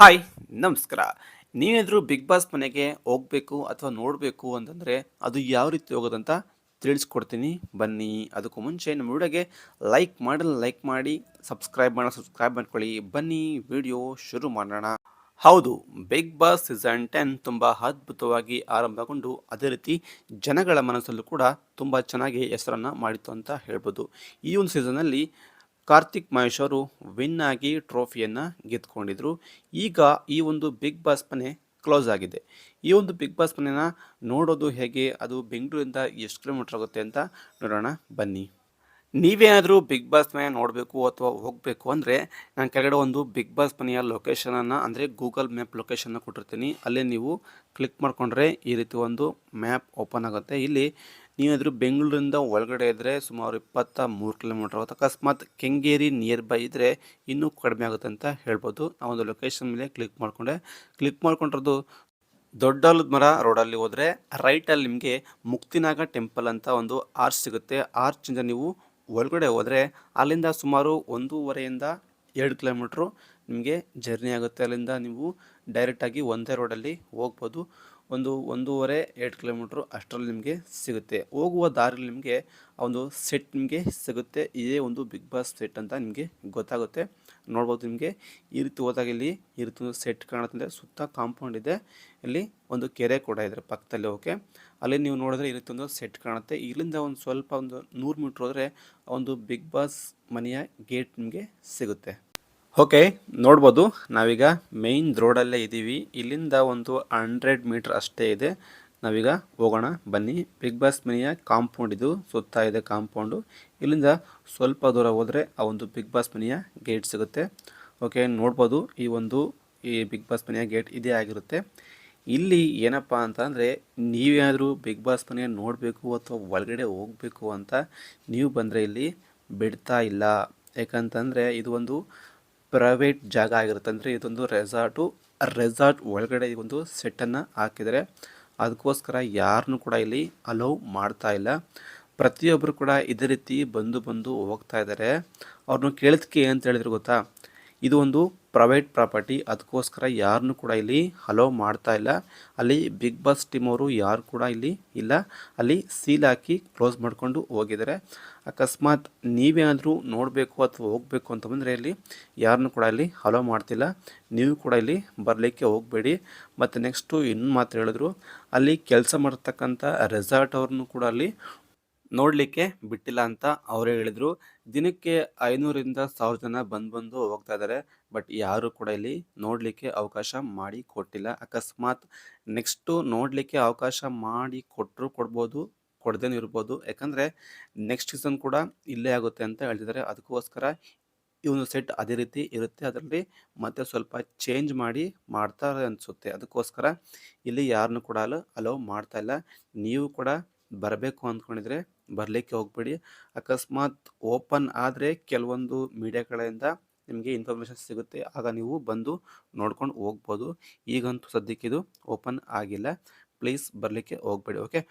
Hi, ನಮಸ್ಕಾರ. ನೀವೇನಾದರೂ big boss ಮನೆಗೆ ಹೋಗಬೇಕು ಅಥವಾ ನೋಡಬೇಕು ಅಂತಂದರೆ ಅದು ಯಾವ ರೀತಿ ಹೋಗೋದಂತ ತಿಳಿಸ್ಕೊಡ್ತೀನಿ. ಬನ್ನಿ, ಅದಕ್ಕೂ ಮುಂಚೆ ನಮ್ಮ ವಿಡಿಯೋಗೆ ಲೈಕ್ ಮಾಡಲು ಲೈಕ್ ಮಾಡಿ ಸಬ್ಸ್ಕ್ರೈಬ್ ಮಾಡೋಣ ಸಬ್ಸ್ಕ್ರೈಬ್ ಮಾಡ್ಕೊಳ್ಳಿ. ಬನ್ನಿ, ವಿಡಿಯೋ ಶುರು ಮಾಡೋಣ. ಹೌದು ಬಿಗ್ ಬಾಸ್ ಸೀಸನ್ ಟೆನ್ ತುಂಬ ಅದ್ಭುತವಾಗಿ ಆರಂಭಗೊಂಡು ಅದೇ ರೀತಿ ಜನಗಳ ಮನಸ್ಸಲ್ಲೂ ಕೂಡ ತುಂಬ ಚೆನ್ನಾಗಿ ಹೆಸರನ್ನು ಮಾಡಿತ್ತು ಅಂತ ಹೇಳ್ಬೋದು. ಈ ಒಂದು ಸೀಸನಲ್ಲಿ ಕಾರ್ತಿಕ್ ಮಹೇಶ್ ಅವರು ವಿನ್ ಆಗಿ ಟ್ರೋಫಿಯನ್ನು ಗೆದ್ಕೊಂಡಿದ್ರು. ಈಗ ಈ ಒಂದು ಬಿಗ್ ಬಾಸ್ ಮನೆ ಕ್ಲೋಸ್ ಆಗಿದೆ. ಈ ಒಂದು ಬಿಗ್ ಬಾಸ್ ಮನೆನ ನೋಡೋದು ಹೇಗೆ? ಅದು ಬೆಂಗಳೂರಿಂದ ಎಷ್ಟು ಕಿಲೋಮೀಟರ್ ಆಗುತ್ತೆ ಅಂತ ನೋಡೋಣ. ಬನ್ನಿ. ನೀವೇನಾದರೂ ಬಿಗ್ ಬಾಸ್ ಮನೆ ನೋಡಬೇಕು ಅಥವಾ ಹೋಗಬೇಕು ಅಂದರೆ ನಾನು ಕೆಳಗಡೆ ಒಂದು ಬಿಗ್ ಬಾಸ್ ಮನೆಯ ಲೊಕೇಶನನ್ನು ಅಂದರೆ ಗೂಗಲ್ ಮ್ಯಾಪ್ ಲೊಕೇಶನ್ನ ಕೊಟ್ಟಿರ್ತೀನಿ. ಅಲ್ಲೇ ನೀವು ಕ್ಲಿಕ್ ಮಾಡಿಕೊಂಡ್ರೆ ಈ ರೀತಿ ಒಂದು ಮ್ಯಾಪ್ ಓಪನ್ ಆಗುತ್ತೆ. ಇಲ್ಲಿ ನೀವೇನಾದರೂ ಬೆಂಗಳೂರಿಂದ ಒಳಗಡೆ ಇದ್ದರೆ ಸುಮಾರು ಇಪ್ಪತ್ತ ಮೂರು ಕಿಲೋಮೀಟರ್ ಆಗುತ್ತೆ ಅಕಸ್ಮಾತ್ ಕೆಂಗೇರಿ ನಿಯರ್ ಬೈ ಇದ್ದರೆ ಇನ್ನೂ ಕಡಿಮೆ ಆಗುತ್ತೆ ಅಂತ ಹೇಳ್ಬೋದು. ಒಂದು ಲೊಕೇಶನ್ ಮೇಲೆ ಕ್ಲಿಕ್ ಮಾಡಿಕೊಂಡೆ. ಕ್ಲಿಕ್ ಮಾಡ್ಕೊಂಡಿರೋದು ದೊಡ್ಡಲದ ಮರ ರೋಡಲ್ಲಿ ಹೋದರೆ ರೈಟಲ್ಲಿ ನಿಮಗೆ ಮುಕ್ತಿನಾಗ ಟೆಂಪಲ್ ಅಂತ ಒಂದು ಆರ್ಚ್ ಸಿಗುತ್ತೆ. ಆರ್ಚಿಂದ ನೀವು ಒಳಗಡೆ ಹೋದರೆ ಅಲ್ಲಿಂದ ಸುಮಾರು ಒಂದೂವರೆಯಿಂದ ಎರಡು ಕಿಲೋಮೀಟ್ರು ನಿಮಗೆ ಜರ್ನಿ ಆಗುತ್ತೆ. ಅಲ್ಲಿಂದ ನೀವು ಡೈರೆಕ್ಟಾಗಿ ಒಂದೇ ರೋಡಲ್ಲಿ ಹೋಗ್ಬೋದು. ಒಂದು ಒಂದೂವರೆ, ಎರಡು ಕಿಲೋಮೀಟ್ರು ಅಷ್ಟರಲ್ಲಿ ನಿಮಗೆ ಸಿಗುತ್ತೆ. ಹೋಗುವ ದಾರಿಯಲ್ಲಿ ನಿಮಗೆ ಒಂದು ಸೆಟ್ ನಿಮಗೆ ಸಿಗುತ್ತೆ. ಇದೇ ಒಂದು ಬಿಗ್ ಬಾಸ್ ಸೆಟ್ ಅಂತ ನಿಮಗೆ ಗೊತ್ತಾಗುತ್ತೆ. ನೋಡ್ಬೋದು ನಿಮಗೆ, ಈ ರೀತಿ ಹೋದಾಗ ಇಲ್ಲಿ, ಈ ರೀತಿ ಒಂದು ಸೆಟ್ ಕಾಣುತ್ತೆ ಸುತ್ತ ಕಾಂಪೌಂಡ್ ಇದೆ. ಇಲ್ಲಿ ಒಂದು ಕೆರೆ ಕೂಡ ಇದೆ ಪಕ್ಕದಲ್ಲಿ, ಓಕೆ? ಅಲ್ಲಿ ನೀವು ನೋಡಿದ್ರೆ ಈ ರೀತಿ ಒಂದು ಸೆಟ್ ಕಾಣುತ್ತೆ. ಇಲ್ಲಿಂದ ಒಂದು ಸ್ವಲ್ಪ ಒಂದು ನೂರು ಮೀಟ್ರ್ ಹೋದರೆ ಒಂದು ಬಿಗ್ ಬಾಸ್ ಮನೆಯ ಗೇಟ್ ನಿಮಗೆ ಸಿಗುತ್ತೆ. ಓಕೆ ನೋಡ್ಬೋದು. ನಾವೀಗ ಮೇನ್ ರೋಡಲ್ಲೇ ಇದ್ದೀವಿ. ಇಲ್ಲಿಂದ ಒಂದು ಹಂಡ್ರೆಡ್ ಮೀಟ್ರ್ ಅಷ್ಟೇ ಇದೆ. ನಾವೀಗ ಹೋಗೋಣ. ಬನ್ನಿ. ಬಿಗ್ ಬಾಸ್ ಮನೆಯ ಕಾಂಪೌಂಡ್ ಇದು. ಸುತ್ತ ಇದೆ ಕಾಂಪೌಂಡು ಇಲ್ಲಿಂದ ಸ್ವಲ್ಪ ದೂರ ಹೋದರೆ ಆ ಒಂದು ಬಿಗ್ ಬಾಸ್ ಮನೆಯ ಗೇಟ್ ಸಿಗುತ್ತೆ. ಓಕೆ ನೋಡ್ಬೋದು. ಈ ಒಂದು, ಈ ಬಿಗ್ ಬಾಸ್ ಮನೆಯ ಗೇಟ್ ಇದೇ ಆಗಿರುತ್ತೆ. ಇಲ್ಲಿ ಏನಪ್ಪ ಅಂತಂದರೆ ನೀವೇನಾದರೂ ಬಿಗ್ ಬಾಸ್ ಮನೆಯ ನೋಡಬೇಕು ಅಥವಾ ಒಳಗಡೆ ಹೋಗಬೇಕು ಅಂತ ನೀವು ಬಂದರೆ ಇಲ್ಲಿ ಬಿಡ್ತಾ ಇಲ್ಲ. ಯಾಕಂತಂದರೆ ಇದು ಒಂದು ಪ್ರೈವೇಟ್ ಜಾಗ ಆಗಿರುತ್ತೆ. ಅಂದರೆ ಇದೊಂದು ರೆಸಾರ್ಟು ರೆಸಾರ್ಟ್ ಒಳಗಡೆ ಒಂದು ಸೆಟ್ಟನ್ನು ಹಾಕಿದರೆ ಅದಕ್ಕೋಸ್ಕರ ಯಾರನ್ನೂ ಕೂಡ ಇಲ್ಲಿ ಅಲೌ ಮಾಡ್ತಾ ಇಲ್ಲ. ಪ್ರತಿಯೊಬ್ಬರು ಕೂಡ ಇದೇ ರೀತಿ ಬಂದು ಬಂದು ಹೋಗ್ತಾ ಇದ್ದಾರೆ. ಅವ್ರನ್ನ ಕೇಳಿದ್ಕೆ ಅಂತ ಹೇಳಿದ್ರು ಗೊತ್ತಾ? ಇದು ಒಂದು ಪ್ರೈವೇಟ್ ಪ್ರಾಪರ್ಟಿ ಅದಕ್ಕೋಸ್ಕರ ಯಾರನ್ನು ಕೂಡ ಇಲ್ಲಿ ಅಲೋ ಮಾಡ್ತಾ ಇಲ್ಲ. ಅಲ್ಲಿ ಬಿಗ್ ಬಾಸ್ ಟೀಮ್ ಅವರು ಯಾರು ಕೂಡ ಇಲ್ಲಿ ಇಲ್ಲ. ಅಲ್ಲಿ ಸೀಲ್ ಹಾಕಿ ಕ್ಲೋಸ್ ಮಾಡಿಕೊಂಡು ಹೋಗಿದ್ದಾರೆ. ಅಕಸ್ಮಾತ್ ನೀವೇನಾದರೂ ನೋಡಬೇಕು ಅಥವಾ ಹೋಗಬೇಕು ಅಂತ ಬಂದರೆ ಇಲ್ಲಿ ಯಾರನ್ನು ಕೂಡ ಇಲ್ಲಿ ಅಲೋ ಮಾಡ್ತಿಲ್ಲ. ನೀವು ಕೂಡ ಇಲ್ಲಿ ಬರಲಿಕ್ಕೆ ಹೋಗಬೇಡಿ. ಮತ್ತು ನೆಕ್ಸ್ಟು ಇನ್ನು ಮಾತು ಹೇಳಿದ್ರು, ಅಲ್ಲಿ ಕೆಲಸ ಮಾಡ್ತಕ್ಕಂಥ ರೆಸಾರ್ಟ್ ಅವ್ರನ್ನೂ ಕೂಡ ಅಲ್ಲಿ ನೋಡಲಿಕ್ಕೆ ಬಿಟ್ಟಿಲ್ಲ ಅಂತ ಅವರೇ ಹೇಳಿದರು. ದಿನಕ್ಕೆ ಐನೂರಿಂದ ಸಾವಿರ ಜನ ಬಂದು ಬಂದು ಹೋಗ್ತಾ ಇದ್ದಾರೆ ಬಟ್ ಯಾರು ಕೂಡ ಇಲ್ಲಿ ನೋಡಲಿಕ್ಕೆ ಅವಕಾಶ ಮಾಡಿ ಕೊಟ್ಟಿಲ್ಲ. ಅಕಸ್ಮಾತ್ ನೆಕ್ಸ್ಟು ನೋಡಲಿಕ್ಕೆ ಅವಕಾಶ ಮಾಡಿ ಕೊಟ್ಟರು ಕೊಡ್ಬೋದು ಕೊಡ್ದೇನೂ ಇರ್ಬೋದು. ಯಾಕಂದರೆ ನೆಕ್ಸ್ಟ್ ಸೀಸನ್ ಕೂಡ ಇಲ್ಲೇ ಆಗುತ್ತೆ ಅಂತ ಹೇಳ್ತಿದ್ದಾರೆ ಅದಕ್ಕೋಸ್ಕರ ಈ ಒಂದು ಸೆಟ್ ಅದೇ ರೀತಿ ಇರುತ್ತೆ. ಅದರಲ್ಲಿ ಮತ್ತೆ ಸ್ವಲ್ಪ ಚೇಂಜ್ ಮಾಡಿ ಮಾಡ್ತಾರೆ ಅನಿಸುತ್ತೆ. ಅದಕ್ಕೋಸ್ಕರ ಇಲ್ಲಿ ಯಾರನ್ನು ಕೂಡ ಅಲೋ ಮಾಡ್ತಾ ಇಲ್ಲ. ನೀವು ಕೂಡ ಬರಬೇಕು ಅಂದ್ಕೊಂಡಿದ್ರೆ ಬರಲಿಕ್ಕೆ ಹೋಗ್ಬೇಡಿ. ಅಕಸ್ಮಾತ್ ಓಪನ್ ಆದರೆ ಕೆಲವೊಂದು ಮೀಡಿಯಾಗಳಿಂದ ನಿಮಗೆ ಇನ್ಫಾರ್ಮೇಷನ್ ಸಿಗುತ್ತೆ. ಆಗ ನೀವು ಬಂದು ನೋಡ್ಕೊಂಡು ಹೋಗ್ಬೋದು. ಈಗಂತೂ ಸದ್ಯಕ್ಕೆ ಇದು ಓಪನ್ ಆಗಿಲ್ಲ. ಪ್ಲೀಸ್ ಬರಲಿಕ್ಕೆ ಹೋಗ್ಬೇಡಿ ಓಕೆ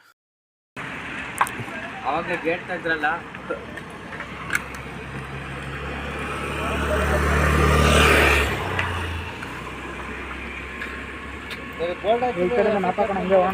ಅವಾಗ ಗೇಟ್ ತೆಗ್ದ್ರಲ್ಲ? ಗೋಲ್ಡ್